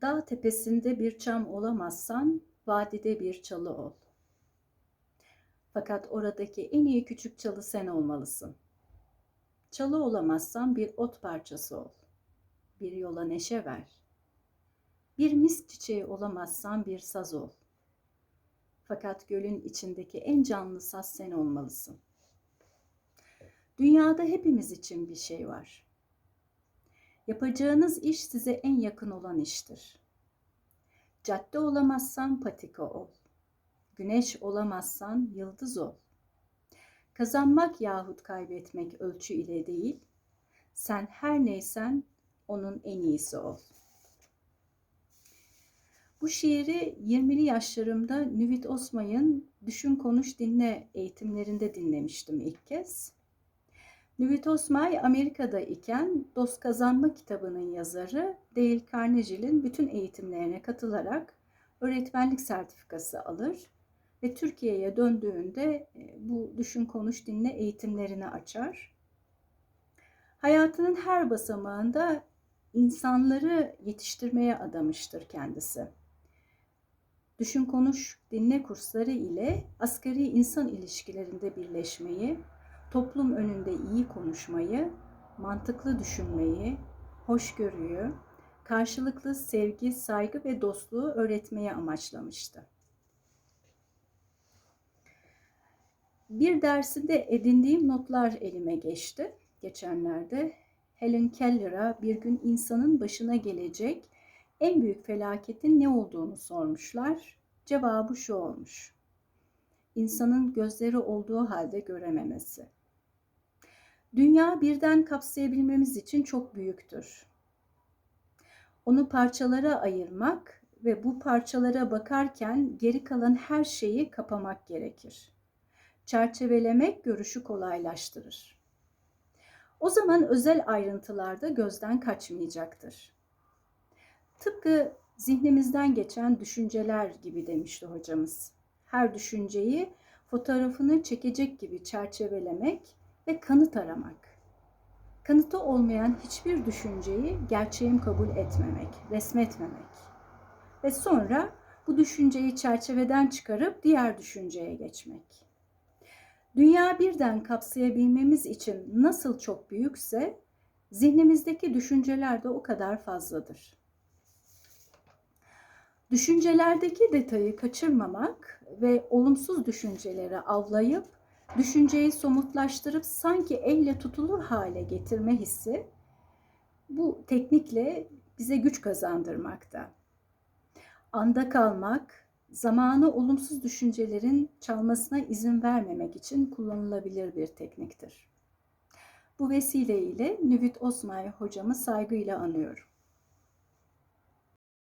Dağ tepesinde bir çam olamazsan vadide bir çalı ol. Fakat oradaki en iyi küçük çalı sen olmalısın. Çalı olamazsan bir ot parçası ol. Bir yola neşe ver. Bir misk çiçeği olamazsan bir saz ol. Fakat gölün içindeki en canlı saz sen olmalısın. Dünyada hepimiz için bir şey var. Yapacağınız iş size en yakın olan iştir. Cadde olamazsan patika ol. Güneş olamazsan yıldız ol. Kazanmak yahut kaybetmek ölçü ile değil, sen her neysen onun en iyisi ol. Bu şiiri 20'li yaşlarımda Nüvit Osmay'ın Düşün Konuş Dinle eğitimlerinde dinlemiştim ilk kez. Nüvit Osmay Amerika'da iken Dost Kazanma kitabının yazarı Dale Carnegie'nin bütün eğitimlerine katılarak öğretmenlik sertifikası alır ve Türkiye'ye döndüğünde e, bu Düşün Konuş Dinle eğitimlerini açar. Hayatının her basamağında insanları yetiştirmeye adamıştır kendisi. Düşün Konuş Dinle kursları ile asgari insan ilişkilerinde birleşmeyi, toplum önünde iyi konuşmayı, mantıklı düşünmeyi, hoşgörüyü, karşılıklı sevgi, saygı ve dostluğu öğretmeye amaçlamıştı. Bir dersinde edindiğim notlar elime geçti geçenlerde. Helen Keller'a bir gün insanın başına gelecek en büyük felaketin ne olduğunu sormuşlar. Cevabı şu olmuş. İnsanın gözleri olduğu halde görememesi. Dünya birden kapsayabilmemiz için çok büyüktür. Onu parçalara ayırmak ve bu parçalara bakarken geri kalan her şeyi kapamak gerekir. Çerçevelemek görüşü kolaylaştırır. O zaman özel ayrıntılarda gözden kaçmayacaktır. Tıpkı zihnimizden geçen düşünceler gibi demişti hocamız. Her düşünceyi fotoğrafını çekecek gibi çerçevelemek ve kanıt aramak. Kanıtı olmayan hiçbir düşünceyi gerçeğim kabul etmemek, resmetmemek. Ve sonra bu düşünceyi çerçeveden çıkarıp diğer düşünceye geçmek. Dünya birden kapsayabilmemiz için nasıl çok büyükse zihnimizdeki düşünceler de o kadar fazladır. Düşüncelerdeki detayı kaçırmamak ve olumsuz düşünceleri avlayıp düşünceyi somutlaştırıp sanki elle tutulur hale getirme hissi bu teknikle bize güç kazandırmakta. Anda kalmak, zamanı olumsuz düşüncelerin çalmasına izin vermemek için kullanılabilir bir tekniktir. Bu vesileyle Nüvit Osmay hocamı saygıyla anıyorum.